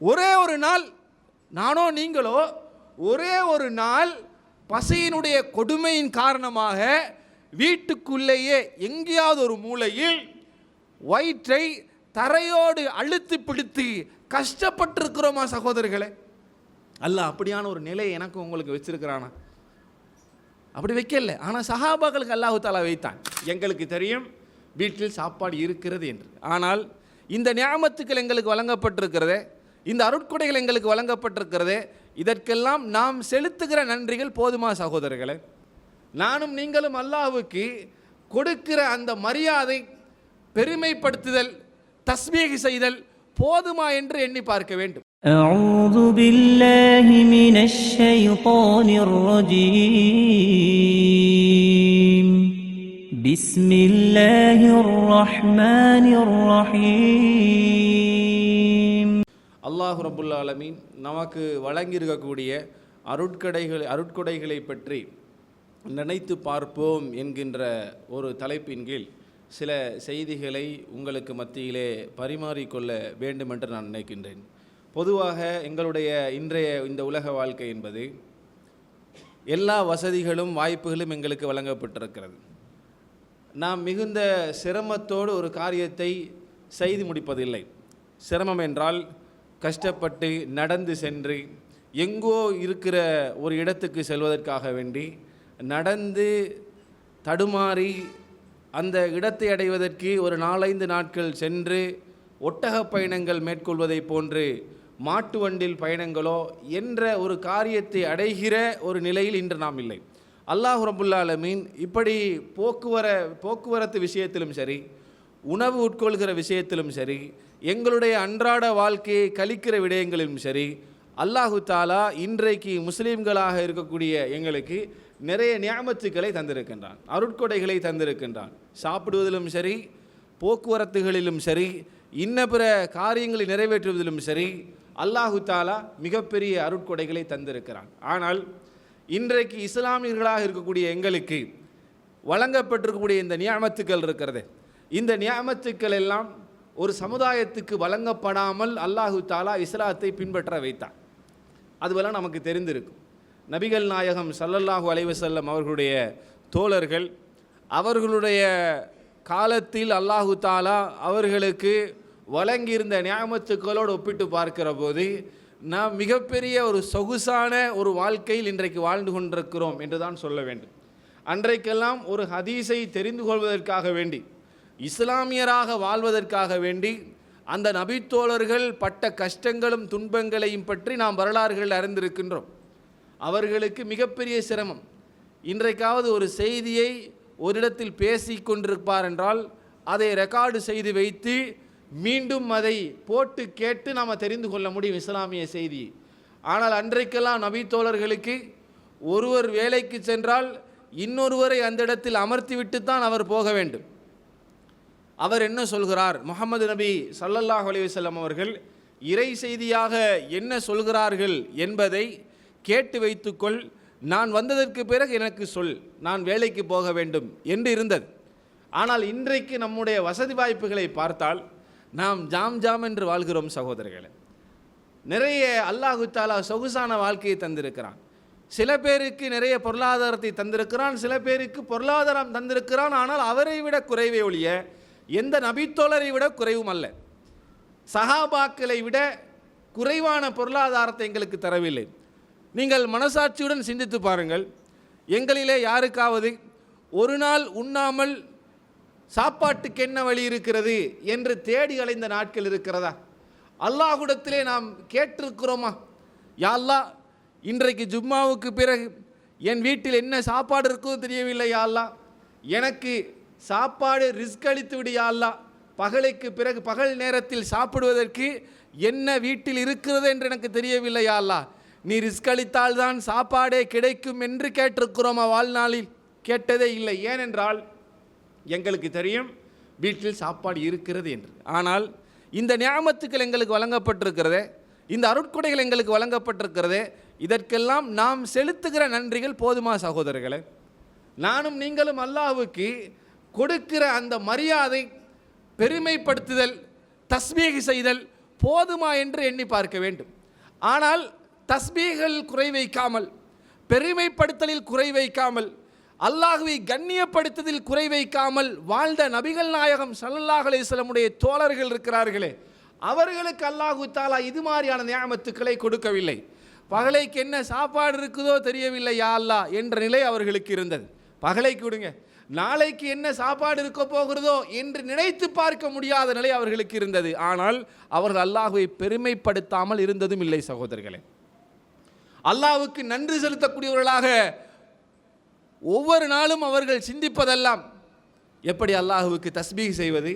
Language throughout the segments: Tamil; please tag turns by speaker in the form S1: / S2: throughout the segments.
S1: ஒரே ஒரு நாள் நானோ நீங்களோ ஒரே ஒரு நாள் பசியினுடைய கொடுமையின் காரணமாக வீட்டுக்குள்ளேயே எங்கேயாவது ஒரு மூலையில் வயிற்றை தரையோடு அழுத்தி பிடித்து கஷ்டப்பட்டிருக்கிறோமா சகோதரர்களே அல்ல அப்படியான ஒரு நிலை எனக்கு உங்களுக்கு வச்சிருக்கிறானா? அப்படி வைக்கல. ஆனால் சஹாபாக்களுக்கு அல்லாஹு தாலா வைத்தான். எங்களுக்கு தெரியும் வீட்டில் சாப்பாடு இருக்கிறது என்று. ஆனால் இந்த ஞாபகத்துக்கள் எங்களுக்கு வழங்கப்பட்டிருக்கிறதே இந்த அருட்கொடைகள் எங்களுக்கு வழங்கப்பட்டிருக்கிறதே இதற்கெல்லாம் நாம் செலுத்துகிற நன்றிகள் போதுமா சகோதரர்களே நானும் நீங்களும் அல்லாஹ்வுக்கு கொடுக்கிற அந்த மரியாதை பெருமைப்படுத்துதல் தஸ்மீக செய்தல் போதுமா என்று எண்ணி பார்க்க வேண்டும்
S2: أعوذ بالله من الشيطان الرجيم بسم الله الرحمن الرحيم
S1: அல்லாஹ் ரபுல் ஆலமீன் நமக்கு வழங்கியிருக்கக்கூடிய அருட்கடைகள் அருட்கொடைகளை பற்றி நினைத்து பார்ப்போம் என்கின்ற ஒரு தலைப்பின் கீழ் சில செய்திகளை உங்களுக்கு மத்தியிலே பரிமாறிக்கொள்ள வேண்டும் என்று நான் நினைக்கின்றேன். பொதுவாக எங்களுடைய இன்றைய இந்த உலக வாழ்க்கை என்பது எல்லா வசதிகளும் வாய்ப்புகளும் எங்களுக்கு வழங்கப்பட்டிருக்கிறது. நாம் மிகுந்த சிரமத்தோடு ஒரு காரியத்தை செய்து முடிப்பதில்லை. சிரமம் என்றால் கஷ்டப்பட்டு நடந்து சென்று எங்கோ இருக்கிற ஒரு இடத்துக்கு செல்வதற்காக வேண்டி நடந்து தடுமாறி அந்த இடத்தை அடைவதற்கு ஒரு நாலைந்து நாட்கள் சென்று ஒட்டக பயணங்கள் மேற்கொள்வதைப் போன்று மாட்டு வண்டில் பயணங்களோ என்ற ஒரு காரியத்தை அடைகிற ஒரு நிலையில் இன்று நாம் இல்லை. அல்லாஹ் ரபுல்லாலமீன் இப்படி போக்குவர போக்குவரத்து விஷயத்திலும் சரி உணவு உட்கொள்கிற விஷயத்திலும் சரி எங்களுடைய அன்றாட வாழ்க்கையை கழிக்கிற விடயங்களிலும் சரி அல்லாஹு தாலா இன்றைக்கு முஸ்லீம்களாக இருக்கக்கூடிய எங்களுக்கு நிறைய நியாமத்துக்களை தந்திருக்கின்றான் அருட்கொடைகளை தந்திருக்கின்றான். சாப்பிடுவதிலும் சரி போக்குவரத்துகளிலும் சரி இன்ன பிற காரியங்களை நிறைவேற்றுவதிலும் சரி அல்லாஹு தாலா மிகப்பெரிய அருட்கொடைகளை தந்திருக்கிறான். ஆனால் இன்றைக்கு இஸ்லாமியர்களாக இருக்கக்கூடிய எங்களுக்கு வழங்கப்பட்டிருக்கக்கூடிய இந்த நியாமத்துக்கள் இருக்கிறது இந்த நியாமத்துக்கள் எல்லாம் ஒரு சமுதாயத்துக்கு வழங்கப்படாமல் அல்லாஹு தாலா இஸ்லாத்தை பின்பற்ற வைத்தான். அதுவெல்லாம் நமக்கு தெரிந்திருக்கும். நபிகள் நாயகம் சல்லல்லாஹு அலைவசல்லம் அவர்களுடைய தோழர்கள் அவர்களுடைய காலத்தில் அல்லாஹு தாலா அவர்களுக்கு வழங்கியிருந்த நியாமத்துக்களோடு ஒப்பிட்டு பார்க்கிற போது நாம் மிகப்பெரிய ஒரு சொகுசான ஒரு வாழ்க்கையில் இன்றைக்கு வாழ்ந்து கொண்டிருக்கிறோம் என்று தான் சொல்ல வேண்டும். அன்றைக்கெல்லாம் ஒரு ஹதீஸை தெரிந்து கொள்வதற்காக வேண்டி இஸ்லாமியராக வாழ்வதற்காக வேண்டி அந்த நபித்தோழர்கள் பட்ட கஷ்டங்களும் துன்பங்களையும் பற்றி நாம் வரலாறுகள் அறிந்திருக்கின்றோம். அவர்களுக்கு மிகப்பெரிய சிரமம். இன்றைக்காவது ஒரு செய்தியை ஒரு இடத்தில் பேசி கொண்டிருப்பார் என்றால் அதை ரெக்கார்டு செய்து வைத்து மீண்டும் அதை போட்டு கேட்டு நாம் தெரிந்து கொள்ள முடியும் இஸ்லாமிய செய்தி. ஆனால் அன்றைக்கெல்லாம் நபித்தோழர்களுக்கு ஒருவர் வேலைக்கு சென்றால் இன்னொருவரை அந்த இடத்தில் அமர்த்திவிட்டு தான் அவர் போக வேண்டும். அவர் என்ன சொல்கிறார்? முகமது நபி சல்லல்லாஹ் அலைஹி அவர்கள் இறை செய்தியாக என்ன சொல்கிறார்கள் என்பதை கேட்டு வைத்துக்கொள். நான் வந்ததற்கு பிறகு எனக்கு சொல். நான் வேலைக்கு போக வேண்டும் என்று இருந்தது. ஆனால் இன்றைக்கு நம்முடைய வசதி வாய்ப்புகளை பார்த்தால் நாம் ஜாம் ஜாம் என்று வாழ்கிறோம் சகோதரர்களே. நிறைய அல்லாஹு தாலா சொகுசான வாழ்க்கையை தந்திருக்கிறான். சில பேருக்கு நிறைய பொருளாதாரத்தை தந்திருக்கிறான் சில பேருக்கு பொருளாதாரம் தந்திருக்கிறான் ஆனால் அவரை விட குறைவே ஒழிய எந்த நபித்தோழரை விட குறைவும் அல்ல சஹாபாக்களை விட குறைவான பொருளாதாரத்தை எங்களுக்கு தரவில்லை. நீங்கள் மனசாட்சியுடன் சிந்தித்து பாருங்கள். எங்களிலே யாருக்காவது ஒரு நாள் உண்ணாமல் சாப்பாட்டுக்கு என்ன வழி இருக்கிறது என்று தேடி அலைந்த நாட்கள் இருக்கிறதா? அல்லாஹுடத்திலே நாம் கேட்டிருக்கிறோமா? யாழ்லா இன்றைக்கு ஜும்மாவுக்கு பிறகு என் வீட்டில் என்ன சாப்பாடு இருக்கோ தெரியவில்லை யாழ்லா எனக்கு சாப்பாடு ரிஸ்க் அளித்து விடியாலா அல்லாஹ் பகலுக்கு பிறகு பகல் நேரத்தில் சாப்பிடுவதற்கு என்ன வீட்டில் இருக்கிறது என்று எனக்கு தெரியவில்லையா அல்லாஹ் நீ ரிஸ்க் அளித்தால் தான் சாப்பாடே கிடைக்கும் என்று கேட்டிருக்கிறோமா வாழ்நாளில். கேட்டதே இல்லை. ஏனென்றால் எங்களுக்கு தெரியும் வீட்டில் சாப்பாடு இருக்கிறது என்று. ஆனால் இந்த நியாமத்துக்கள் எங்களுக்கு வழங்கப்பட்டிருக்கிறதே இந்த அருட்கொடைகள் எங்களுக்கு வழங்கப்பட்டிருக்கிறதே இதற்கெல்லாம் நாம் செலுத்துகிற நன்றிகள் போதுமா சகோதரர்களே. நானும் நீங்களும் அல்லாஹுக்கு கொடுக்கிற அந்த மரியாதை பெருமைப்படுத்துதல் தஸ்மீக செய்தல் போதுமா என்று எண்ணி பார்க்க வேண்டும். ஆனால் தஸ்பீகள் குறை வைக்காமல் பெருமைப்படுத்தலில் குறை வைக்காமல் அல்லாஹுவை கண்ணியப்படுத்ததில் குறை வைக்காமல் வாழ்ந்த நபிகள் நாயகம் சல்லல்லாஹ் அலிஸ்லமுடைய தோழர்கள் இருக்கிறார்களே அவர்களுக்கு அல்லாஹு தாலா இது மாதிரியான நியாமத்துக்களை கொடுக்கவில்லை. பகலைக்கு என்ன சாப்பாடு இருக்குதோ தெரியவில்லை யா அல்லா என்ற நிலை அவர்களுக்கு இருந்தது. பகலைக்கு விடுங்க. நாளைக்கு என்ன சாப்பாடு இருக்க போகிறதோ என்று நினைத்து பார்க்க முடியாத நிலை அவர்களுக்கு இருந்தது. ஆனால் அவர்கள் அல்லாஹுவை பெருமைப்படுத்தாமல் இருந்ததும் இல்லை சகோதரர்களே. அல்லாஹுக்கு நன்றி செலுத்தக்கூடியவர்களாக ஒவ்வொரு நாளும் அவர்கள் சிந்திப்பதெல்லாம் எப்படி அல்லாஹுவுக்கு தஸ்பீக் செய்வது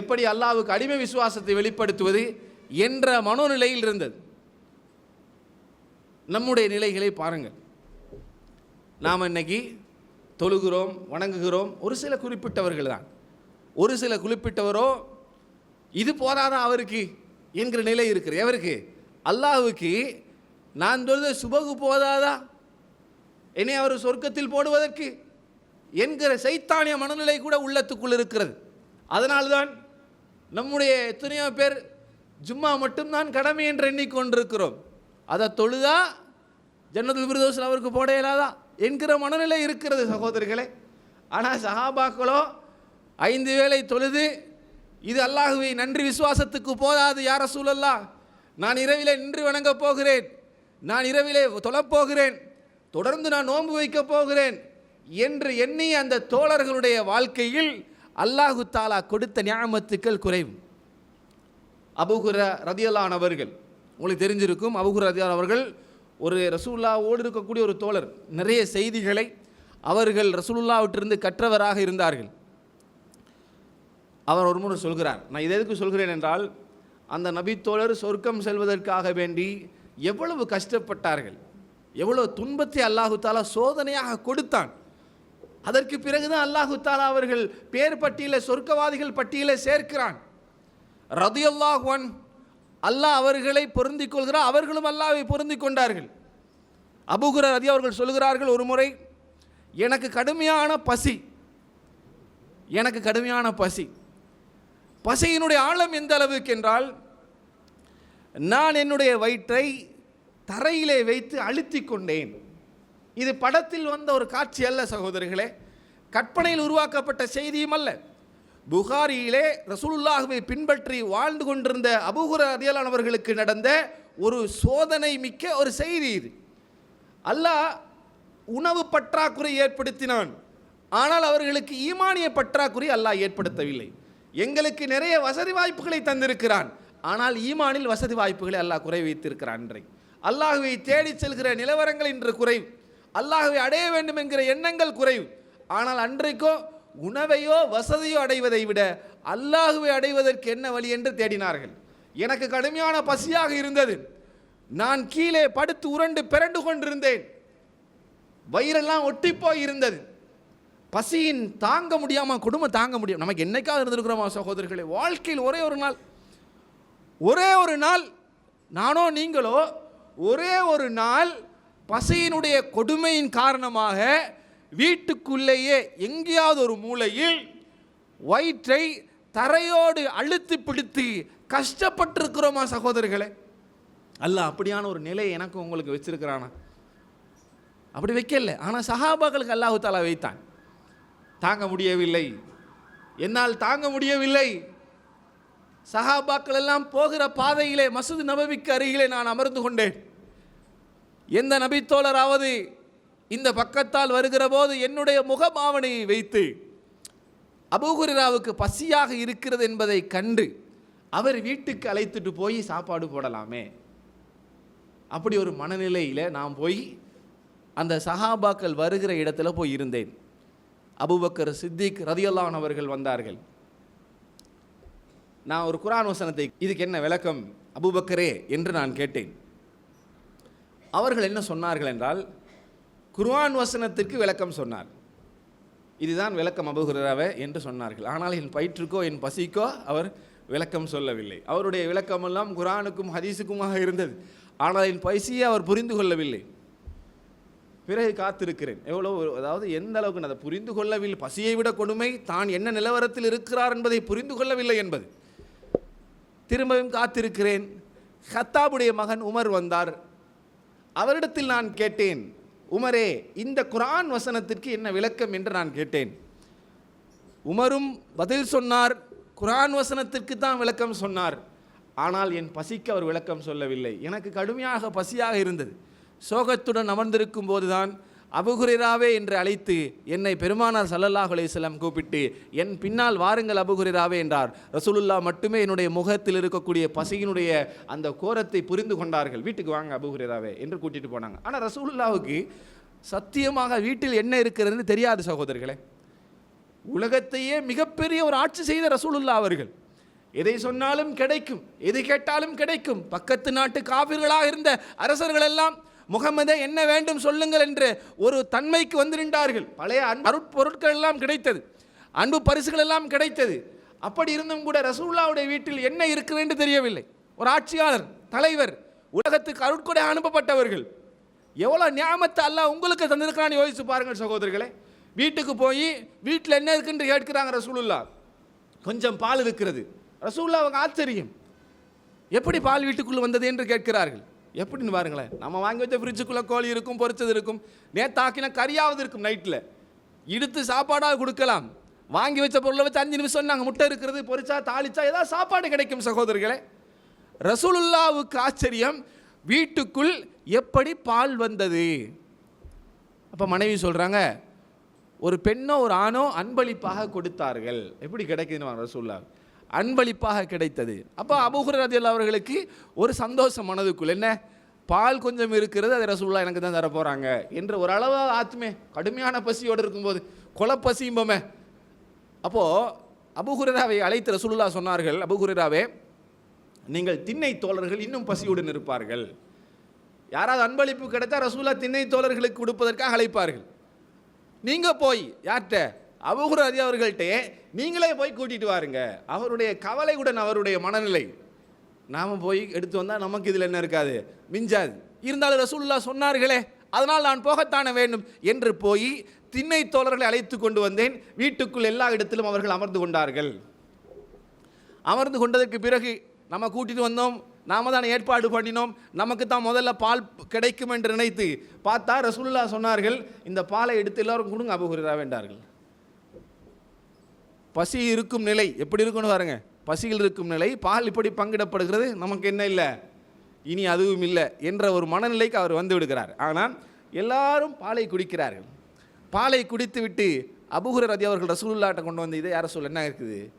S1: எப்படி அல்லாஹுக்கு அடிமை விசுவாசத்தை வெளிப்படுத்துவது என்ற மனோநிலையில் இருந்தது. நம்முடைய நிலைகளை பாருங்கள். நாம் இன்னைக்கு தொழுகிறோம் வணங்குகிறோம் ஒரு சில குறிப்பிட்டவர்கள் தான். ஒரு சில குறிப்பிட்டவரோ இது போதாதான் அவருக்கு? என்கிற நிலை இருக்கிற எவருக்கு? அல்லாஹுக்கு. நான் தொழுத சுபகு போதாதா? என்னை அவர் சொர்க்கத்தில் போடுவதற்கு? என்கிற சைத்தானிய மனநிலை கூட உள்ளத்துக்குள் இருக்கிறது. அதனால்தான் நம்முடைய எத்தனையோ பேர் ஜும்மா மட்டும்தான் கடமை என்று எண்ணிக்கொண்டிருக்கிறோம். அதை தொழுதா? ஜன்னதுல் விருதோசில் அவருக்கு போட இயலாதா? என்கிற மனநிலை இருக்கிறது சகோதரிகளே. ஆனால் சஹாபாக்களோ ஐந்து வேளை தொழுது இது அல்லாஹுவை நன்றி விசுவாசத்துக்கு போதாது யார சூழல்லா நான் இரவிலே நின்று வணங்கப் போகிறேன். நான் இரவிலே தொழப்போகிறேன் தொடர்ந்து நான் நோன்பு வைக்கப் போகிறேன் என்று எண்ணி அந்த தோழர்களுடைய வாழ்க்கையில் அல்லாஹு தாலா கொடுத்த ஞாபகத்துக்கள் குறைவு. அபுகுர ரதியலான் அவர்கள் உங்களுக்கு தெரிஞ்சிருக்கும் அபுகுர ரதியான் அவர்கள் ஒரு ரசூல்லாவோடு இருக்கக்கூடிய ஒரு தோழர் நிறைய செய்திகளை அவர்கள் ரசூலுல்லாவிட்டிருந்து கற்றவராக இருந்தார்கள். அவர் ஒரு முறை சொல்கிறார் நான் இதை எதுக்கு சொல்கிறேன் என்றால் அந்த நபித்தோழர் சொர்க்கம் செல்வதற்காக வேண்டி எவ்வளவு கஷ்டப்பட்டார்கள் எவ்வளவு துன்பத்தை அல்லாஹு தாலா சோதனையாக கொடுத்தான். அதற்கு பிறகுதான் அல்லாஹு தாலா அவர்கள் பேர் பட்டியலை சொர்க்கவாதிகள் பட்டியலை சேர்க்கிறான். ரதியுல்லாஹ்வன் அல்லாஹ் அவர்களை பொருந்திக் கொள்கிறார் அவர்களும் அல்லாவை பொருந்திக் கொண்டார்கள் அபுகுர ரதி அவர்கள் சொல்கிறார்கள் ஒரு முறை எனக்கு கடுமையான பசி எனக்கு கடுமையான பசி. பசியினுடைய ஆழம் எந்த அளவுக்கு என்றால் நான் என்னுடைய வயிற்றை தரையிலே வைத்து அழுத்தி கொண்டேன். இது படத்தில் வந்த ஒரு காட்சி அல்ல சகோதரர்களே கற்பனையில் உருவாக்கப்பட்ட செய்தியும் அல்ல. புகாரியிலே ரசூலுல்லாஹுவை பின்பற்றி வாழ்ந்து கொண்டிருந்த அபுகுர அதியலானவர்களுக்கு நடந்த ஒரு சோதனை மிக்க ஒரு செய்தி இது. அல்லாஹ் உணவு பற்றாக்குறை ஏற்படுத்தினான். ஆனால் அவர்களுக்கு ஈமானிய பற்றாக்குறை அல்லாஹ் ஏற்படுத்தவில்லை. எங்களுக்கு நிறைய வசதி வாய்ப்புகளை தந்திருக்கிறான். ஆனால் ஈமானில் வசதி வாய்ப்புகளை அல்லாஹ் குறை வைத்திருக்கிறான் இன்றை அல்லாஹுவை தேடிச் செல்கிற நிலவரங்கள் இன்று குறைவு. அல்லாஹுவை அடைய வேண்டும் என்கிற எண்ணங்கள் குறைவு. ஆனால் அன்றைக்கோ உணவையோ வசதியோ அடைவதை விட அல்லாஹுவை அடைவதற்கு என்ன வழி என்று தேடினார்கள். எனக்கு கடுமையான பசியாக இருந்தது. நான் கீழே படுத்து உருண்டு பிறண்டு கொண்டிருந்தேன். வயிறெல்லாம் ஒட்டிப்போய் இருந்தது. பசியின் தாங்க முடியாமல் குடும்பம் தாங்க முடியும் நமக்கு என்னைக்காவது இருந்திருக்கிறோமா சகோதரர்களே வாழ்க்கையில் ஒரே ஒரு நாள். ஒரே ஒரு நாள் நானோ நீங்களோ ஒரே ஒரு நாள் பசியினுடைய கொடுமையின் காரணமாக வீட்டுக்குள்ளேயே எங்கேயாவது ஒரு மூலையில் வயிற்றை தரையோடு அழுத்தி பிடித்து கஷ்டப்பட்டிருக்கிறோமா சகோதரர்களே அல்ல அப்படியான ஒரு நிலையை எனக்கு உங்களுக்கு வச்சிருக்கிறானா? அப்படி வைக்கல. ஆனால் சஹாபாக்களுக்கு அல்லாஹு தாலா வைத்தான். தாங்க முடியவில்லை. என்னால் தாங்க முடியவில்லை. சஹாபாக்கள் எல்லாம் போகிற பாதையிலே மசூது நபவிக்கு அருகிலே நான் அமர்ந்து கொண்டேன். எந்த நபித்தோழராவது இந்த பக்கத்தால் வருகிற போது என்னுடைய முகபாவனையை வைத்து அபூகுரிராவுக்கு பசியாக இருக்கிறது என்பதை கண்டு அவர் வீட்டுக்கு அழைத்துட்டு போய் சாப்பாடு போடலாமே. அப்படி ஒரு மனநிலையில் நான் போய் அந்த சஹாபாக்கள் வருகிற இடத்துல போய் இருந்தேன். அபுபக்கர் சித்திக் ரதியல்லான் அவர்கள் வந்தார்கள். நான் ஒரு குரான் வசனத்தை இதுக்கு என்ன விளக்கம்? அபுபக்கரே என்று நான் கேட்டேன். அவர்கள் என்ன சொன்னார்கள் என்றால் குர்ஆன் வசனத்திற்கு விளக்கம் சொன்னார். இதுதான் விளக்கம் அபுகுராவே என்று சொன்னார்கள். ஆனால் என் பயிற்றுக்கோ என் பசிக்கோ அவர் விளக்கம் சொல்லவில்லை. அவருடைய விளக்கமெல்லாம் குரானுக்கும் ஹதீஸுக்குமாக இருந்தது. ஆனால் என் பசியை அவர் புரிந்து கொள்ளவில்லை. பிறகு காத்திருக்கிறேன். எவ்வளோ ஒரு- அதாவது எந்த அளவுக்கு நான் அதை புரிந்து கொள்ளவில்லை பசியை விட கொடுமை தான் என்ன நிலவரத்தில் இருக்கிறார் என்பதை புரிந்து கொள்ளவில்லை என்பது. திரும்பவும் காத்திருக்கிறேன். ஹத்தாபுடைய மகன் உமர் வந்தார். அவரிடத்தில் நான் கேட்டேன். உமரே இந்த குரான் வசனத்திற்கு என்ன விளக்கம் என்று நான் கேட்டேன். உமரும் பதில் சொன்னார் குரான் வசனத்திற்கு தான் விளக்கம் சொன்னார். ஆனால் என் பசிக்கு அவர் விளக்கம் சொல்லவில்லை. எனக்கு கடுமையாக பசியாக இருந்தது. சோகத்துடன் அமர்ந்திருக்கும் போதுதான் அபுகுரிராவே என்று அழைத்து என்னை பெருமானார் ஸல்லல்லாஹு அலைஹி கூப்பிட்டு என் பின்னால் வாருங்கள் அபுகுரிராவே என்றார். ரசூலுல்லா மட்டுமே என்னுடைய முகத்தில் இருக்கக்கூடிய பசியினுடைய அந்த கோரத்தை புரிந்து கொண்டார்கள். வீட்டுக்கு வாங்க அபுகுரிராவே என்று கூட்டிட்டு போனாங்க. ஆனால் ரசூலுல்லாவுக்கு சத்தியமாக வீட்டில் என்ன இருக்கிறதுன்னு தெரியாது சகோதரர்களே. உலகத்தையே மிகப்பெரிய ஒரு ஆட்சி செய்த ரசூலுல்லா அவர்கள். எதை சொன்னாலும் கிடைக்கும் எது கேட்டாலும் கிடைக்கும். பக்கத்து நாட்டு காவிர்களாக இருந்த அரசர்கள் எல்லாம் முகமதே என்ன வேண்டும் சொல்லுங்கள் என்று ஒரு தன்மைக்கு வந்து நின்றார்கள் பழைய அருட்பொருட்கள் எல்லாம் கிடைத்தது. அன்பு பரிசுகள் எல்லாம் கிடைத்தது. அப்படி இருந்தும் கூட ரசூல்லாவுடைய வீட்டில் என்ன இருக்கிறது என்று தெரியவில்லை. ஒரு ஆட்சியாளர் தலைவர் உலகத்துக்கு அருட்கொடை அனுப்பப்பட்டவர்கள். எவ்வளோ ஞாபகத்தை அல்ல உங்களுக்கு தந்திருக்கான்னு யோசிச்சு பாருங்கள் சகோதரர்களே. வீட்டுக்கு போய் வீட்டில் என்ன இருக்குன்னு கேட்கிறாங்க ரசூலுல்லா. கொஞ்சம் பால் இருக்கிறது. ரசூலுல்லா அவங்க ஆச்சரியம். எப்படி பால் வீட்டுக்குள்ளே வந்தது என்று கேட்கிறார்கள். எப்படின்னு பாருங்களேன். நம்ம வாங்கி வச்ச ஃப்ரிட்ஜுக்குள்ளே கோழி இருக்கும் பொரிச்சது இருக்கும். நேத்தாக்கின கறியாவது இருக்கும் நைட்டில் இடுத்து சாப்பாடாக கொடுக்கலாம். வாங்கி வச்ச பொருளை வச்சு அஞ்சு நிமிஷம் நாங்கள் முட்டை இருக்கிறது பொரிச்சா தாளிச்சா ஏதாவது சாப்பாடு கிடைக்கும் சகோதரர்களே. ரசூலுல்லாவுக்கு ஆச்சரியம் வீட்டுக்குள் எப்படி பால் வந்தது? அப்போ மனைவி சொல்கிறாங்க ஒரு பெண்ணோ ஒரு ஆணோ அன்பளிப்பாக கொடுத்தார்கள். எப்படி கிடைக்குதுன்னு ரசூல்லா அன்பளிப்பாக கிடைத்தது. அப்போ அபுஹுரதில் அவர்களுக்கு ஒரு சந்தோஷம் மனதுக்குள் என்ன? பால் கொஞ்சம் இருக்கிறது அதை ரசூல்லா எனக்கு தான் தரப்போகிறாங்க என்ற ஒரு அளவு கடுமையான பசியோடு இருக்கும்போது கொலப்பசியும்போமே அப்போது அபுஹுரராவை அழைத்து ரசுல்லா சொன்னார்கள் அபுஹுரராவே நீங்கள் திண்ணை தோழர்கள் இன்னும் பசியுடன் இருப்பார்கள். யாராவது அன்பளிப்பு கிடைத்தா ரசூல்லா திண்ணை தோழர்களுக்கு கொடுப்பதற்காக அழைப்பார்கள். நீங்கள் போய் யார்கிட்ட? அபுகுரதி அவர்கள்ட்டே நீங்களே போய் கூட்டிட்டு வாருங்க. அவருடைய கவலையுடன் அவருடைய மனநிலை. நாம் போய் எடுத்து வந்தால் நமக்கு இதில் என்ன இருக்காது? மிஞ்சாது. இருந்தாலும் ரசூல்லா சொன்னார்களே அதனால் நான் போகத்தானே வேண்டும் என்று போய் திண்ணை தோழர்களை அழைத்து கொண்டு வந்தேன். வீட்டுக்குள் எல்லா இடத்திலும் அவர்கள் அமர்ந்து கொண்டார்கள். அமர்ந்து கொண்டதற்கு பிறகு நம்ம கூட்டிட்டு வந்தோம். நாம தான் ஏற்பாடு பண்ணினோம். நமக்கு தான் முதல்ல பால் கிடைக்கும் என்று நினைத்து பார்த்தா ரசூல்லா சொன்னார்கள் இந்த பாலை எடுத்து எல்லாரும் கொடுங்க அபுகுரா வேண்டார்கள். பசி இருக்கும் நிலை. எப்படி இருக்குன்னு பாருங்க. பசியில் இருக்கும் நிலை. பால் இப்படி பங்கிடப்படுகிறது. நமக்கு என்ன இல்லை? இனி அதுவும் இல்லை என்ற ஒரு மனநிலைக்கு அவர் வந்து விடுகிறார். ஆனால் எல்லாரும் பாலை குடிக்கிறார்கள். பாலை குடித்து விட்டு அபுகுர ரதி அவர்கள் ரசூலுல்லாட்டை கொண்டு வந்து இதை யார சொல்ல என்ன இருக்குது?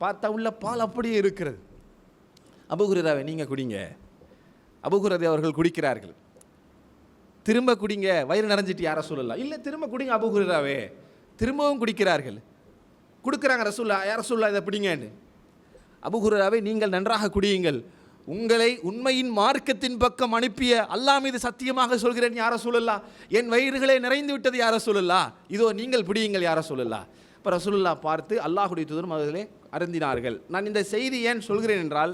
S1: பார்த்தா உள்ள பால் அப்படியே இருக்கிறது. அபுகுரராவை நீங்கள் குடிங்க. அபுகுரதி அவர்கள் குடிக்கிறார்கள். திரும்ப குடிங்க. வயிறு நிறைஞ்சிட்டு யாரை சொல்லலாம்? இல்லை திரும்ப குடிங்க அபுகுரராவே திரும்பவும் குடிக்கிறார்கள். கொடுக்குறாங்க ரசூல்லா யார் ரசூல்லா இதை பிடிங்கன்னு. அபுகுராவை நீங்கள் நன்றாக குடியுங்கள். உங்களை உண்மையின் மார்க்கத்தின் பக்கம் அனுப்பிய அல்லாஹ் மீது சத்தியமாக சொல்கிறேன் யார சூழல்லா என் வயிறுகளே நிறைந்து விட்டது யார சொல்லலா இதோ நீங்கள் பிடியுங்கள் யார சூழல்லா இப்போ ரசூலுல்லா பார்த்து அல்லாஹுடைய தூதரும் அவர்களே அருந்தினார்கள். நான் இந்த செய்தி ஏன் சொல்கிறேன் என்றால்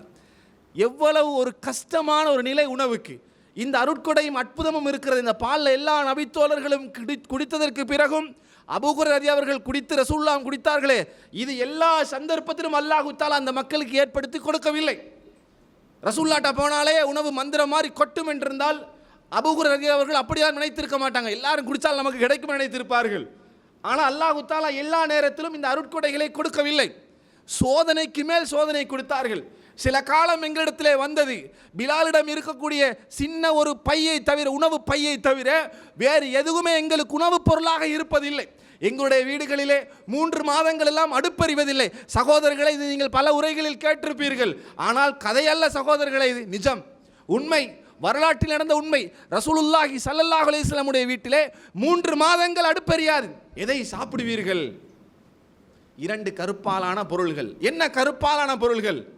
S1: எவ்வளவு ஒரு கஷ்டமான ஒரு நிலை உணவுக்கு இந்த அருட்கொடையும் அற்புதமும் இருக்கிறது. இந்த பாலில் எல்லா நபித்தோழர்களும் குடி குடித்ததற்கு பிறகும் அபூகுர் ரதி அவர்கள் குடித்து ரசூல்லாம் குடித்தார்களே. இது எல்லா சந்தர்ப்பத்திலும் அல்லாஹுத்தால் அந்த மக்களுக்கு ஏற்படுத்தி கொடுக்கவில்லை. ரசூல்லாட்ட போனாலே உணவு மந்திரம் மாதிரி கொட்டும் என்றிருந்தால் அபூகுர் ரதி அவர்கள் அப்படிதான் நினைத்திருக்க மாட்டாங்க. எல்லாரும் குடித்தால் நமக்கு கிடைக்கும் நினைத்திருப்பார்கள். ஆனால் அல்லாஹுத்தாலா எல்லா நேரத்திலும் இந்த அருட்கொடைகளை கொடுக்கவில்லை. சோதனைக்கு மேல் சோதனை கொடுத்தார்கள். சில காலம் எங்களிடத்திலே வந்தது. பிலாலிடம் இருக்கக்கூடிய சின்ன ஒரு பையை தவிர உணவு பையை தவிர வேறு எதுவுமே எங்களுக்கு உணவுப் பொருளாக இருப்பதில்லை. எங்களுடைய வீடுகளிலே மூன்று மாதங்கள் எல்லாம் அடுப்பறிவதில்லை. சகோதரர்களை இது நீங்கள் பல உரைகளில் கேட்டிருப்பீர்கள். ஆனால் கதையல்ல சகோதரர்களை இது நிஜம். உண்மை வரலாற்றில் நடந்த உண்மை. ரசூலுல்லாஹி சல்லல்லாஹ் அலைஹி வீட்டிலே மூன்று மாதங்கள் அடுப்பறியாது. எதை சாப்பிடுவீர்கள்? இரண்டு கருப்பாலான பொருள்கள். என்ன கருப்பாலான பொருள்கள்?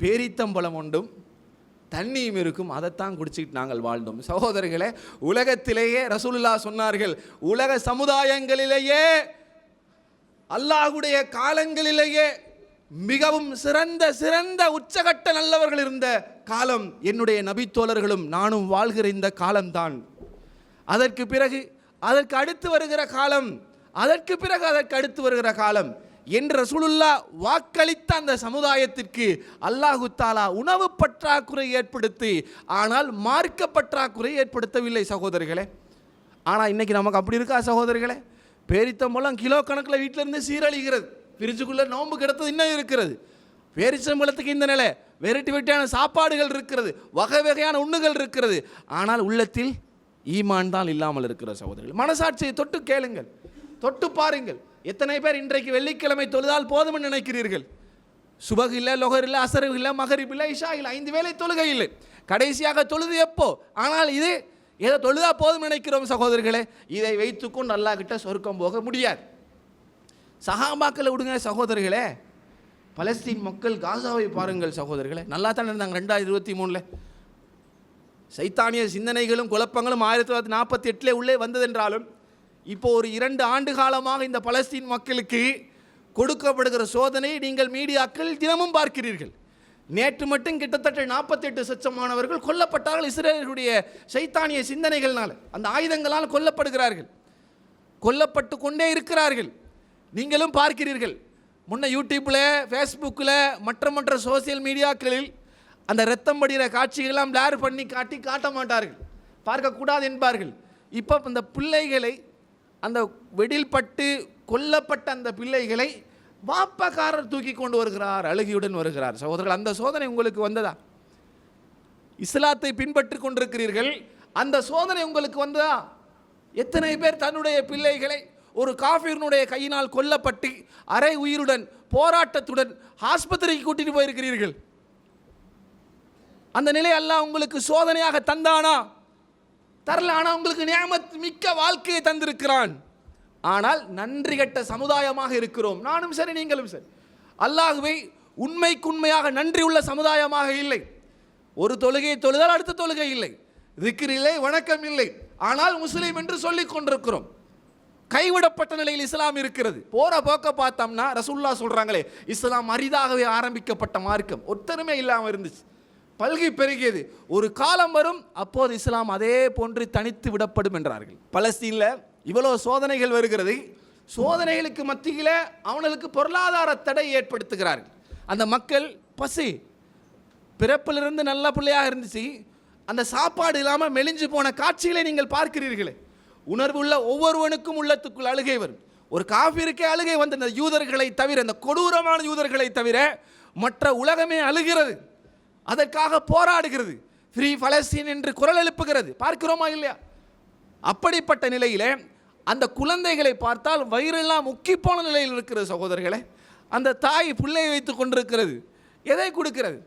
S1: பேரித்தம்பழம் உண்டும் தண்ணியும் இருக்கும். அதைத்தான் குடிச்சிட்டு நாங்கள் வாழ்ந்தோம். சகோதரர்களே உலகத்திலேயே ரசூலுல்லா சொன்னார்கள் உலக சமுதாயங்களிலேயே அல்லாஹுடைய காலங்களிலேயே மிகவும் சிறந்த சிறந்த உச்சகட்ட நல்லவர்கள் இருந்த காலம் என்னுடைய நபித்தோழர்களும் நானும் வாழ்கிற இந்த காலம்தான். அதற்கு பிறகு அதற்கு அடுத்து வருகிற காலம் அதற்கு பிறகு அதற்கு அடுத்து வருகிற காலம் என்று ரசூலுல்லா வாக்களித்த அந்த சமுதாயத்திற்கு அல்லாஹு தாலா உணவு பற்றாக்குறை ஏற்படுத்தி ஆனால் மார்க்க பற்றாக்குறை ஏற்படுத்தவில்லை சகோதரர்களே ஆனால் இன்றைக்கி நமக்கு அப்படி இருக்கா சகோதரர்களே பேரித்தம்பழம் கிலோ கணக்கில் வீட்டிலேருந்து சீரழிகிறது. பிரிச்சுக்குள்ளே நோன்பு கிடத்தது இன்னும் இருக்கிறது. பேரிச்சம்பழத்துக்கு இந்த நிலை வெரைட்டி வெரைட்டியான சாப்பாடுகள் இருக்கிறது வகை வகையான உண்ணுகள் இருக்கிறது. ஆனால் உள்ளத்தில் ஈமான் தான் இல்லாமல் இருக்கிற சகோதரர்கள் மனசாட்சியை தொட்டு கேளுங்கள் தொட்டு பாருங்கள். எத்தனை பேர் இன்றைக்கு வெள்ளிக்கிழமை தொழுதால் போதும்னு நினைக்கிறீர்கள்? சுபகு இல்லை லொகர் இல்லை அசரவு இல்லை மகரிப் இல்லை இஷா இல்லை ஐந்து வேளை தொழுகை இல்லை. கடைசியாக தொழுது எப்போ? ஆனால் இது ஏதோ தொழுதா போதும் நினைக்கிறோம் சகோதரர்களே. இதை வைத்துக்கும் நல்லா கிட்ட சொர்க்கம் போக முடியாது. சகாபாக்களை விடுங்க சகோதரர்களே. பலஸ்தீன் மக்கள் காசாவை பாருங்கள் சகோதரர்களே. நல்லா தானே இருந்தாங்க ரெண்டாயிரத்தி இருபத்தி மூணில். சைத்தானிய சிந்தனைகளும் குழப்பங்களும் ஆயிரத்தி தொள்ளாயிரத்தி நாற்பத்தி எட்டில் உள்ளே வந்ததென்றாலும் இப்போ ஒரு இரண்டு ஆண்டு காலமாக இந்த பலஸ்தீன் மக்களுக்கு கொடுக்கப்படுகிற சோதனை நீங்கள் மீடியாக்கள் தினமும் பார்க்கிறீர்கள். நேற்று மட்டும் கிட்டத்தட்ட நாற்பத்தெட்டு சச்சமானவர்கள் கொல்லப்பட்டார்கள் இஸ்ரேலுடைய சைத்தானிய சிந்தனைகள்னால். அந்த ஆயுதங்களால் கொல்லப்படுகிறார்கள். கொல்லப்பட்டு கொண்டே இருக்கிறார்கள். நீங்களும் பார்க்கிறீர்கள். முன்ன யூடியூப்பில் ஃபேஸ்புக்கில் மற்ற மற்ற சோசியல் மீடியாக்களில் அந்த ரத்தம் படிகிற காட்சிகள்லாம் பிளேர் பண்ணி காட்டி காட்ட மாட்டார்கள். பார்க்கக்கூடாது என்பார்கள். இப்போ அந்த பிள்ளைகளை அந்த வெடில் பட்டு கொல்லப்பட்ட அந்த பிள்ளைகளை வாப்பக்காரர் தூக்கி கொண்டு வருகிறார் அழுகியுடன் வருகிறார். சகோதரர்கள் அந்த சோதனை உங்களுக்கு வந்ததா? இஸ்லாத்தை பின்பற்றி கொண்டிருக்கிறீர்கள். அந்த சோதனை உங்களுக்கு வந்ததா? எத்தனை பேர் தன்னுடைய பிள்ளைகளை ஒரு காஃபிரனுடைய கையினால் கொல்லப்பட்டு அரை உயிருடன் போராட்டத்துடன் ஆஸ்பத்திரிக்கு கூட்டிட்டு போயிருக்கிறீர்கள்? அந்த நிலை அல்லாஹ் உங்களுக்கு சோதனையாக தந்தானா? தரல ஆனால் உங்களுக்கு நியமத் மிக்க வாழ்க்கையை தந்திருக்கிறான். ஆனால் நன்றி கட்ட சமுதாயமாக இருக்கிறோம். நானும் சரி நீங்களும் சரி. அல்லாஹுவை உண்மைக்குண்மையாக நன்றி உள்ள சமுதாயமாக இல்லை. ஒரு தொழுகையை தொழுதால் அடுத்த தொழுகை இல்லை. திக்ர் இல்லை வணக்கம் இல்லை. ஆனால் முஸ்லீம் என்று சொல்லிக் கொண்டிருக்கிறோம். கைவிடப்பட்ட நிலையில் இஸ்லாம் இருக்கிறது. போற போக்க பார்த்தோம்னா ரசுல்லா சொல்றாங்களே இஸ்லாம் அரிதாகவே ஆரம்பிக்கப்பட்ட மார்க்கம். ஒத்தருமே இல்லாமல் இருந்துச்சு. பல்கி பெருகியது. ஒரு காலம் வரும் அப்போது இஸ்லாம் அதே போன்று தனித்து விடப்படும் என்றார்கள். பலஸ்தீனில் இவ்வளோ சோதனைகள் வருகிறது. சோதனைகளுக்கு மத்தியில் அவனுக்கு பொருளாதார தடை ஏற்படுத்துகிறார்கள். அந்த மக்கள் பசி பிறப்பிலிருந்து நல்ல பிள்ளையாக இருந்துச்சு. அந்த சாப்பாடு இல்லாமல் மெலிஞ்சு போன காட்சிகளை நீங்கள் பார்க்கிறீர்களே. உணர்வுள்ள ஒவ்வொருவனுக்கும் உள்ளத்துக்குள் அழுகை வரும். ஒரு காஃபிருக்கே அழுகை வந்த இந்த யூதர்களை தவிர இந்த கொடூரமான யூதர்களை தவிர மற்ற உலகமே அழுகிறது. அதற்காக போராடுகிறது. ஃப்ரீ பலஸ்தீன் என்று குரல் எழுப்புகிறது. பார்க்கிறோமா இல்லையா? அப்படிப்பட்ட நிலையில் அந்த குழந்தைகளை பார்த்தால் வயிறெல்லாம் முக்கி போன நிலையில் இருக்கிற சகோதரர்களே அந்த தாய் பிள்ளை வைத்து கொண்டிருக்கிறது. எதை கொடுக்கிறது?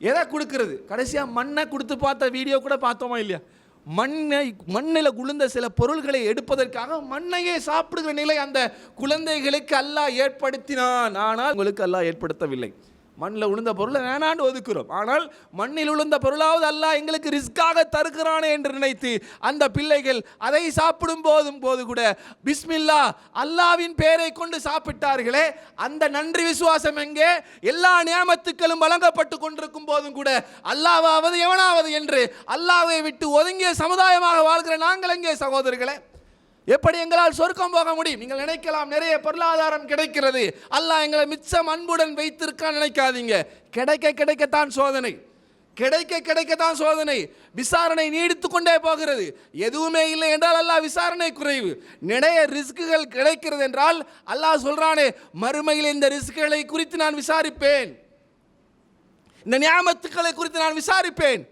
S1: எதை கொடுக்கிறது? கடைசியாக மண்ணை கொடுத்து பார்த்த வீடியோ கூட பார்த்தோமா இல்லையா? மண்ணை மண்ணில் குளிர்ந்த சில பொருள்களை எடுப்பதற்காக மண்ணையே சாப்பிடுகிற நிலை அந்த குழந்தைகளுக்கு அல்லாஹ் ஏற்படுத்தினான். ஆனால் உங்களுக்கு அல்லாஹ் ஏற்படுத்தவில்லை. மண்ணில் விழுந்த பொருளை வேணாண்டு ஒதுக்குறோம். ஆனால் மண்ணில் விழுந்த பொருளாவது அல்லாஹ் எங்களுக்கு ரிஸ்க்காக தருகிறானே என்று நினைத்து அந்த பிள்ளைகள் அதை சாப்பிடும் போதும் போது கூட பிஸ்மில்லா அல்லாவின் பெயரை கொண்டு சாப்பிட்டார்களே அந்த நன்றி விசுவாசம் எங்கே? எல்லா நியமத்துக்களும் வழங்கப்பட்டு கொண்டிருக்கும் போதும் கூட அல்லாவாவது எவனாவது என்று அல்லாவை விட்டு ஒதுங்கிய சமுதாயமாக வாழ்கிற நாங்கள் எங்கே சகோதரர்களே? எப்படி எங்களால் சொர்க்கம் போக முடியும்? நீங்கள் நினைக்கலாம் நிறைய பொருளாதாரம் கிடைக்கிறது. அல்லாஹ் எங்களை மிச்சம் அன்புடன் வைத்திருக்கான்னு நினைக்காதீங்க. கிடைக்க கிடைக்கத்தான் சோதனை. கிடைக்க கிடைக்கத்தான் சோதனை. விசாரணை நீடித்து கொண்டே போகிறது. எதுவுமே இல்லை என்றால் அல்லாஹ் விசாரணை குறைவு. நிறைய ரிஸ்க்குகள் கிடைக்கிறது என்றால் அல்லாஹ் சொல்றானே மறுமையில் இந்த ரிஸ்க்குகளை குறித்து நான் விசாரிப்பேன். இந்த நியாமத்துக்களை குறித்து நான் விசாரிப்பேன்.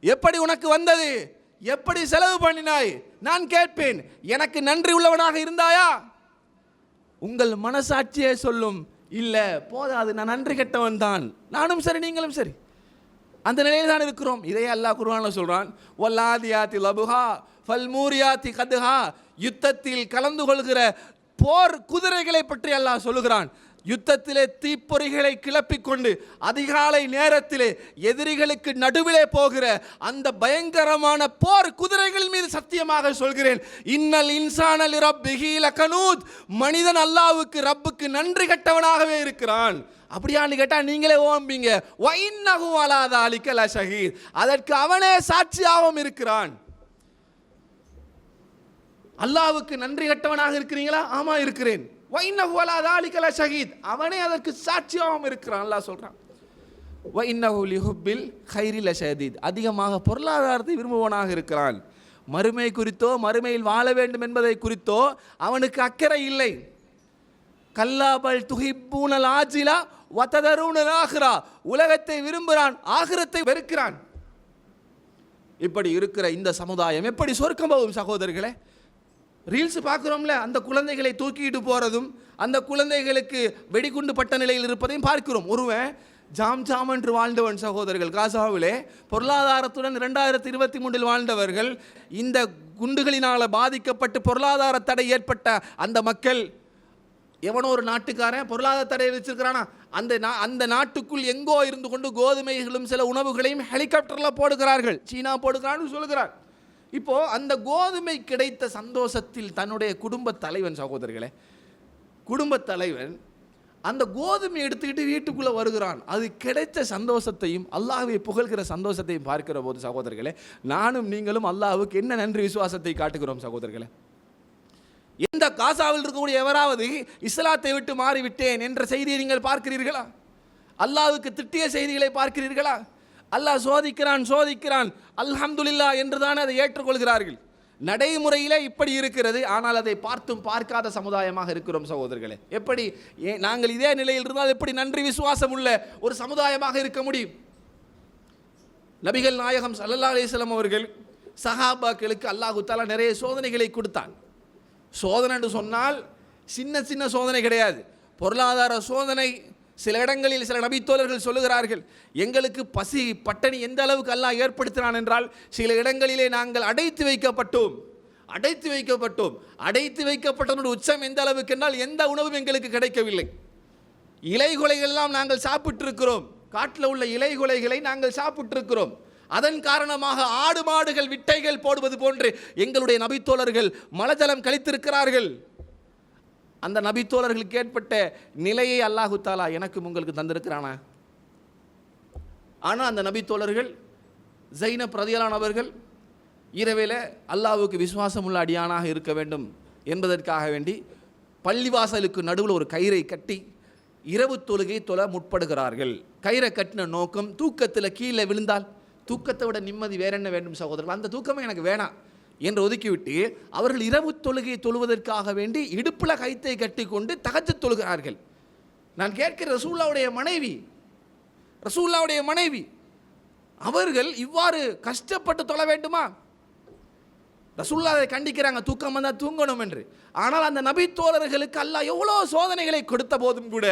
S1: எப்படி உனக்கு வந்தது? எப்படி செலவு பண்ணினாய்? நான் கேட்பேன் எனக்கு நன்றி உள்ளவனாக இருந்தாயா? உங்கள் மனசாட்சியே சொல்லும் இல்லை போதாது நான் நன்றி கெட்டவன் தான். நானும் சரி நீங்களும் சரி. அந்த நிலையில் தான் இருக்கிறோம். இதையே அல்லாஹ் குர்ஆன்ல சொல்கிறான் ஒல்லாதியாத்தி லபுஹா ஃபல்மூரியாத்தி கதுஹா. யுத்தத்தில் கலந்து கொள்கிற போர் குதிரைகளை பற்றி அல்லாஹ் சொல்லுகிறான். யுத்தத்திலே தீப்பொறிகளை கிளப்பிக் கொண்டு அதிகாலை நேரத்திலே எதிரிகளுக்கு நடுவிலே போகிற அந்த பயங்கரமான போர் குதிரைகள் மீது சத்தியமாக சொல்கிறேன். இன்னல் இன்சானல் ரப்பிஹி கனூத் மனிதன் அல்லாவுக்கு ரப்புக்கு நன்றி கட்டவனாகவே இருக்கிறான். அப்படியான்னு கேட்டால் நீங்களே ஓம்பிங்க. வைன்னகு அலாத அலிக்கல ஷஹீத் அதற்கு அவனே சாட்சியாகவும் இருக்கிறான். அல்லாவுக்கு நன்றி கட்டவனாக இருக்கிறீங்களா? ஆமாம் இருக்கிறேன். வைன்னஹு அலா தாலிக லஷஹீத் அவனே அதற்கு சாட்சியாகவும் இருக்கிறான். அல்லாஹ் சொல்கிறான் வைன்னஹு லிஹுப்பில் ஹைரில லஷதீத் அதிகமாக பொருளாதாரத்தை விரும்புவனாக இருக்கிறான். மறுமை குறித்தோ மறுமையில் வாழ வேண்டும் என்பதை குறித்தோ அவனுக்கு அக்கறை இல்லை. கல்லாபல் துஹிப்பூனல் ஆஜிலா வத்ததருணல் ஆஹ்ரா உலகத்தை விரும்புகிறான் ஆகிரத்தை வெறுக்கிறான். இப்படி இருக்கிற இந்த சமுதாயம் எப்படி சொர்க்கம் போகும் சகோதரர்களே? ரீல்ஸ் பார்க்குறோம்ல அந்த குழந்தைகளை தூக்கிட்டு போகிறதும் அந்த குழந்தைகளுக்கு வெடிகுண்டு பட்ட நிலையில் இருப்பதையும் பார்க்கிறோம். ஒருவன் ஜாம் ஜாம் என்று வாழ்ந்தவன் சகோதரர்கள் காசாவிலே பொருளாதாரத்துடன் இரண்டாயிரத்தி இருபத்தி மூன்றில் வாழ்ந்தவர்கள் இந்த குண்டுகளினால் பாதிக்கப்பட்டு பொருளாதார தடை ஏற்பட்ட அந்த மக்கள் எவனோ ஒரு நாட்டுக்காரன் பொருளாதார தடை வச்சிருக்கிறானா அந்த நா- அந்த நாட்டுக்குள் எங்கோ இருந்து கொண்டு கோதுமைகளும் சில உணவுகளையும் ஹெலிகாப்டரில் போடுகிறார்கள். சீனா போடுகிறான்னு சொல்லுகிறார். இப்போது அந்த கோதுமை கிடைத்த சந்தோஷத்தில் தன்னுடைய குடும்ப தலைவன் சகோதரர்களே குடும்ப தலைவன் அந்த கோதுமை எடுத்துக்கிட்டு வீட்டுக்குள்ளே வருகிறான். அது கிடைத்த சந்தோஷத்தையும் அல்லாஹை புகழ்கிற சந்தோஷத்தையும் பார்க்கிற போது சகோதரர்களே நானும் நீங்களும் அல்லாஹுக்கு என்ன நன்றி விசுவாசத்தை காட்டுகிறோம் சகோதரர்களே. எந்த காசாவில் இருக்கக்கூடிய எவராவது இஸ்லாத்தை விட்டு மாறிவிட்டேன் என்ற செய்தியை நீங்கள் பார்க்கிறீர்களா? அல்லாவுக்கு திட்டிய செய்திகளை பார்க்கிறீர்களா? அல்லாஹ் சோதிக்கிறான் சோதிக்கிறான். அல்ஹம்துலில்லா என்று தான் அதை ஏற்றுக்கொள்கிறார்கள். நடைமுறையிலே இப்படி இருக்கிறது ஆனால் அதை பார்த்தும் பார்க்காத சமுதாயமாக இருக்கிறோம் சகோதரர்களே. எப்படி? நாங்கள் இதே நிலையில் இருந்தால் எப்படி நன்றி விசுவாசம் உள்ள ஒரு சமுதாயமாக இருக்க முடியும்? நபிகள் நாயகம் ஸல்லல்லாஹு அலிஸ்லாம் அவர்கள் சஹாபாக்களுக்கு அல்லாஹு தாலா நிறைய சோதனைகளை கொடுத்தான். சோதனை என்று சொன்னால் சின்ன சின்ன சோதனை கிடையாது. பொருளாதார சோதனை சில இடங்களில் சில நபித்தோழர்கள் சொல்லுகிறார்கள் எங்களுக்கு பசி பட்டணி எந்த அளவுக்கு அல்லாஹ் ஏற்படுத்தினான் என்றால் சில இடங்களிலே நாங்கள் அடைத்து வைக்கப்பட்டோம் அடைத்து வைக்கப்பட்டோம் அடைத்து வைக்கப்பட்டதனுடைய உச்சம் எந்த அளவுக்கு என்றால் எந்த உணவும் எங்களுக்கு கிடைக்கவில்லை. இலைகுலைகள்லாம் நாங்கள் சாப்பிட்டிருக்கிறோம் காட்டில் உள்ள இலைகுலைகளை நாங்கள் சாப்பிட்டிருக்கிறோம். அதன் காரணமாக ஆடு மாடுகள் விட்டைகள் போடுவது போன்று எங்களுடைய நபித்தோழர்கள் மலஜலம் கழித்திருக்கிறார்கள். அந்த நபித்தோழர்களுக்கு ஏற்பட்ட நிலையை அல்லாஹு தாலா எனக்கும் உங்களுக்கு தந்திருக்கிறானா? ஆனால் அந்த நபித்தோழர்கள் ஜைன பிரதியலானவர்கள் இரவில் அல்லாவுக்கு விசுவாசம் உள்ள அடியானாக இருக்க வேண்டும் என்பதற்காக வேண்டி பள்ளிவாசலுக்கு நடுவில் ஒரு கயிறை கட்டி இரவு தொழுகை தொழ முற்படுகிறார்கள். கயிறை கட்டின நோக்கம் தூக்கத்தில் கீழே விழுந்தால் தூக்கத்தை விட நிம்மதி வேற என்ன வேண்டும் சகோதரர்கள் அந்த தூக்கமே எனக்கு வேணாம். என்று ஒதுக்கிவிட்டு அவர்கள் இரவு தொழுகையை தொழுவதற்காக வேண்டி இடுப்பில் கைத்தை கட்டி கொண்டு தொழுகிறார்கள். நான் கேட்கிற ரசூல்லாவுடைய மனைவி ரசூல்லாவுடைய மனைவி அவர்கள் இவ்வாறு கஷ்டப்பட்டு தொழ வேண்டுமா? ரசூல்லா அதை கண்டிக்கிறாங்க தூக்கம் வந்தால் தூங்கணும் என்று. ஆனால் அந்த நபி தோழர்களுக்கு அல்லாஹ் எவ்வளோ சோதனைகளை கொடுத்த போதும் கூட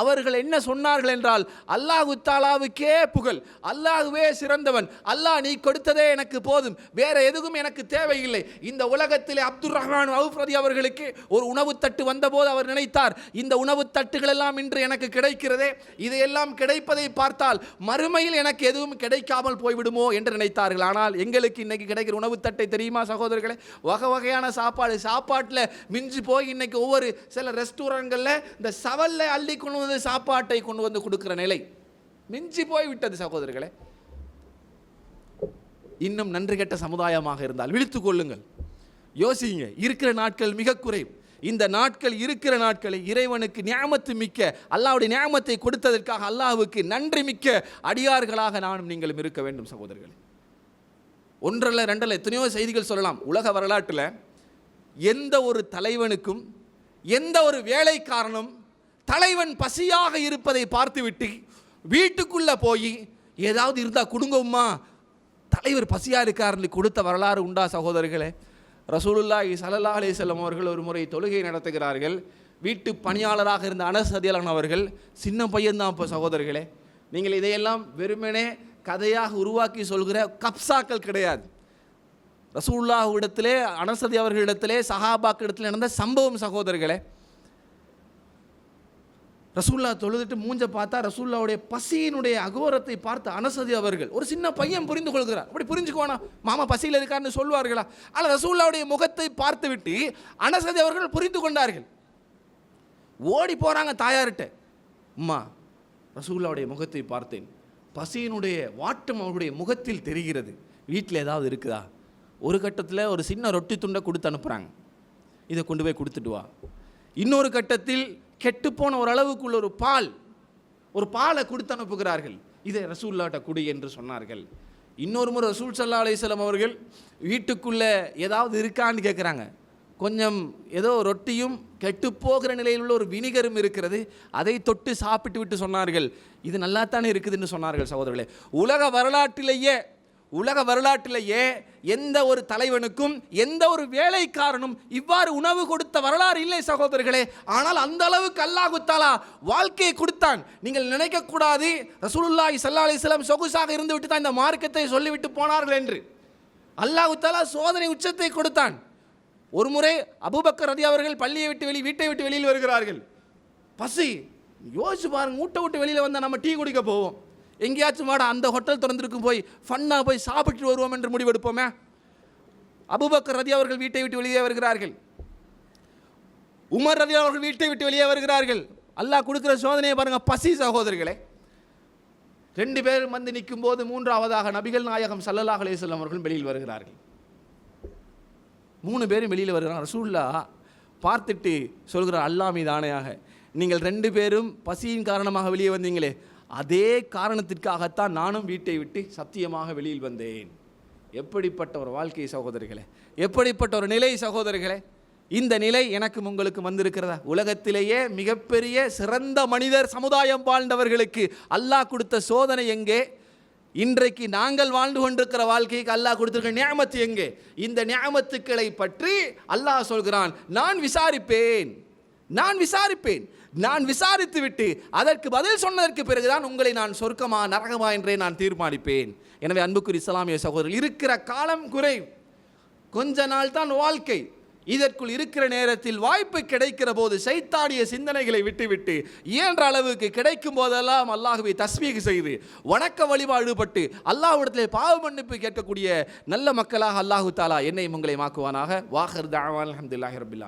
S1: அவர்கள் என்ன சொன்னார்கள் என்றால் அல்லாஹு தாலாவுக்கே புகழ். அல்லாஹுவே சிறந்தவன். அல்லாஹ் நீ கொடுத்ததே எனக்கு போதும். வேற எதுவும் எனக்கு தேவையில்லை. இந்த உலகத்திலே அப்துல் ரஹ்மான் அவுஃப்ரதி அவர்களுக்கு ஒரு உணவு தட்டு வந்தபோது அவர் நினைத்தார் இந்த உணவு தட்டுகள் எல்லாம் இன்று எனக்கு கிடைக்கிறதே. இதையெல்லாம் கிடைப்பதை பார்த்தால் மறுமையில் எனக்கு எதுவும் கிடைக்காமல் போய்விடுமோ என்று நினைத்தார்கள். ஆனால் எங்களுக்கு இன்னைக்கு கிடைக்கிற உணவு தட்டை தெரியுமா சகோதரர்களே? வகை வகையான சாப்பாடு. சாப்பாட்டில் மிஞ்சி போய் இன்னைக்கு ஒவ்வொரு சில ரெஸ்டாரண்ட்களில் இந்த சவலில் அள்ளி கொண்டு வந்து சாப்பாட்டை கொண்டு வந்து கொடுக்குற நிலை. மிஞ்சி போய் விட்டது சகோதரர்களே. இன்னும் நன்றி கெட்ட சமுதாயமாக இருந்தால் விழித்து கொள்ளுங்கள். யோசிங்க இருக்கிற நாட்கள் மிக குறைவு. இந்த நாட்கள் இருக்கிற நாட்களை இறைவனுக்கு ஞாமத்து மிக்க அல்லாஹ்வுடைய ஞாமத்தை கொடுத்ததற்காக அல்லாவுக்கு நன்றி மிக்க அடியார்களாக நானும் நீங்களும் இருக்க வேண்டும் சகோதரர்களே. ஒன்றல்ல ரெண்டல்ல எத்தனையோ செய்திகள் சொல்லலாம். உலக வரலாற்றில் எந்த ஒரு தலைவனுக்கும் எந்த ஒரு வேலைக்காரனும் தலைவன் பசியாக இருப்பதை பார்த்துவிட்டு வீட்டுக்குள்ளே போய் ஏதாவது இருந்தால் கொடுங்கம்மா தலைவர் பசியாக இருக்காருன்னு கொடுத்த வரலாறு உண்டா சகோதரர்களே? ரசூலுல்லாஹி ஸல்லல்லாஹு அலிசல்லம் அவர்கள் ஒரு முறை தொழுகை நடத்துகிறார்கள். வீட்டு பணியாளராக இருந்த அனஸ் ரதியலான் அவர்கள் சின்ன பையன்தான் இப்போ சகோதரர்களே. நீங்கள் இதையெல்லாம் வெறுமனே கதையாக உருவாக்கி சொல்கிற கப்சாக்கள் கிடையாது. ரசூல்லாஹ் இடத்திலே அனசதி அவர்களிடத்திலே சஹாபாக்கு இடத்துல நடந்த சம்பவம் சகோதரர்களே. ரசூல்லா தொழுதுட்டு மூஞ்ச பார்த்தா ரசூல்லாவுடைய பசியினுடைய அகோரத்தை பார்த்த அனசதி அவர்கள். ஒரு சின்ன பையன் புரிந்து கொள்கிறார் அப்படி புரிஞ்சுக்குவானா? மாமா பசியில் இருக்காருன்னு சொல்வார்களா ஆனால் ரசூல்லாவுடைய முகத்தை பார்த்துவிட்டு அனசதி அவர்கள் புரிந்து கொண்டார்கள். ஓடி போகிறாங்க தாயார்கிட்ட. அம்மா ரசூல்லாவுடைய முகத்தை பார்த்தேன். பசியினுடைய வாட்டம் அவருடைய முகத்தில் தெரிகிறது. வீட்டில் ஏதாவது இருக்குதா? ஒரு கட்டத்தில் ஒரு சின்ன ரொட்டி துண்டை கொடுத்து அனுப்புகிறாங்க இதை கொண்டு போய் கொடுத்துட்டு வா. இன்னொரு கட்டத்தில் கெட்டுப்போன ஒரு அளவுக்குள்ள ஒரு பால் ஒரு பாலை கொடுத்து அனுப்புகிறார்கள். இதை ரசூல்லாட்ட குடி என்று சொன்னார்கள். இன்னொரு முறை ரசூல் சல்லா அலிஸ்லாம் அவர்கள் வீட்டுக்குள்ளே ஏதாவது இருக்கான்னு கேட்குறாங்க கொஞ்சம் ஏதோ ரொட்டியும் கெட்டுப்போகிற நிலையில் உள்ள ஒரு வினிகரும் இருக்கிறது. அதை தொட்டு சாப்பிட்டு விட்டு சொன்னார்கள். இது நல்லாத்தானே இருக்குதுன்னு சொன்னார்கள் சகோதரர்களே. உலக வரலாற்றிலேயே உலக வரலாற்றிலேயே எந்த ஒரு தலைவனுக்கும் எந்த ஒரு வேலைக்காரனும் இவ்வாறு உணவு கொடுத்த வரலாறு இல்லை சகோதரர்களே. ஆனால் அந்த அளவுக்கு அல்லாஹுத்தாலா வாழ்க்கையை கொடுத்தான். நீங்கள் நினைக்கக்கூடாது ரசூலுல்லாஹி சல்லா அலிஸ்லாம் சொகுசாக இருந்து விட்டு தான் இந்த மார்க்கத்தை சொல்லிவிட்டு போனார்கள் என்று. அல்லாஹுத்தாலா சோதனை உச்சத்தை கொடுத்தான். ஒரு முறை அபுபக்கர் ரதி அவர்கள் பள்ளியை விட்டு வெளி வீட்டை விட்டு வெளியில் வருகிறார்கள். பசி யோசிச்சு பாருங்க ஊட்ட விட்டு வெளியில் வந்தால் நம்ம டீ குடிக்க போவோம். எங்கேயாச்சும் வாடா அந்த ஹோட்டல் திறந்திருக்கும் போய் ஃபன்னாக போய் சாப்பிட்டு வருவோம் என்று முடிவெடுப்போமே? அபுபக்கர் ரதி அவர்கள் வீட்டை விட்டு வெளியே வருகிறார்கள். உமர் ரதி அவர்கள் வீட்டை விட்டு வெளியே வருகிறார்கள். அல்லாஹ் கொடுக்குற சோதனையை பாருங்க பசி சகோதரர்களே ரெண்டு பேரும் வந்து நிற்கும் போது மூன்றாவதாக நபிகள் நாயகம் சல்லல்லாஹ் அலைஹி அவர்கள் வெளியில் வருகிறார்கள். மூணு பேரும் வெளியில் வருகிறாங்க. ரசூல்லா பார்த்துட்டு சொல்கிறார் அல்லாஹ் மீது ஆணையாக நீங்கள் ரெண்டு பேரும் பசியின் காரணமாக வெளியே வந்தீங்களே அதே காரணத்திற்காகத்தான் நானும் வீட்டை விட்டு சத்தியமாக வெளியில் வந்தேன். எப்படிப்பட்ட ஒரு வாழ்க்கை சகோதரிகளே எப்படிப்பட்ட ஒரு நிலை சகோதரிகளே இந்த நிலை எனக்கும் உங்களுக்கு வந்திருக்கிறதா? உலகத்திலேயே மிகப்பெரிய சிறந்த மனிதர் சமுதாயம் வாழ்ந்தவர்களுக்கு அல்லாஹ் கொடுத்த சோதனை எங்கே? இன்றைக்கு நாங்கள் வாழ்ந்து கொண்டிருக்கிற வாழ்க்கைக்கு அல்லாஹ் கொடுத்திருக்க நியாமத்து எங்கே? இந்த நியாமத்துக்களை பற்றி அல்லாஹ் சொல்கிறான் நான் விசாரிப்பேன் நான் விசாரிப்பேன். நான் விசாரித்து விட்டு அதற்கு பதில் சொன்னதற்கு பிறகுதான் உங்களை நான் சொர்க்கமா நரகமா என்றே நான் தீர்மானிப்பேன். எனவே அன்புக்குரிய இஸ்லாமிய சகோதரர் இருக்கிற காலம் குறை கொஞ்ச நாள் தான் வாழ்க்கை. இதற்குள் இருக்கிற நேரத்தில் வாய்ப்பு கிடைக்கிற போது சைத்தாடிய சிந்தனைகளை விட்டுவிட்டு இயன்ற அளவுக்கு கிடைக்கும் போதெல்லாம் அல்லாஹுவை தஸ்மீக செய்து வணக்க வழிபாடுபட்டு அல்லாஹ்விடத்திலே பாவ மன்னிப்பு கேட்கக்கூடிய நல்ல மக்களாக அல்லாஹு தாலா என்னை உங்களை மாக்குவானாக வாஹர் தாவான் அஹமதுல்லாஹி ரபில்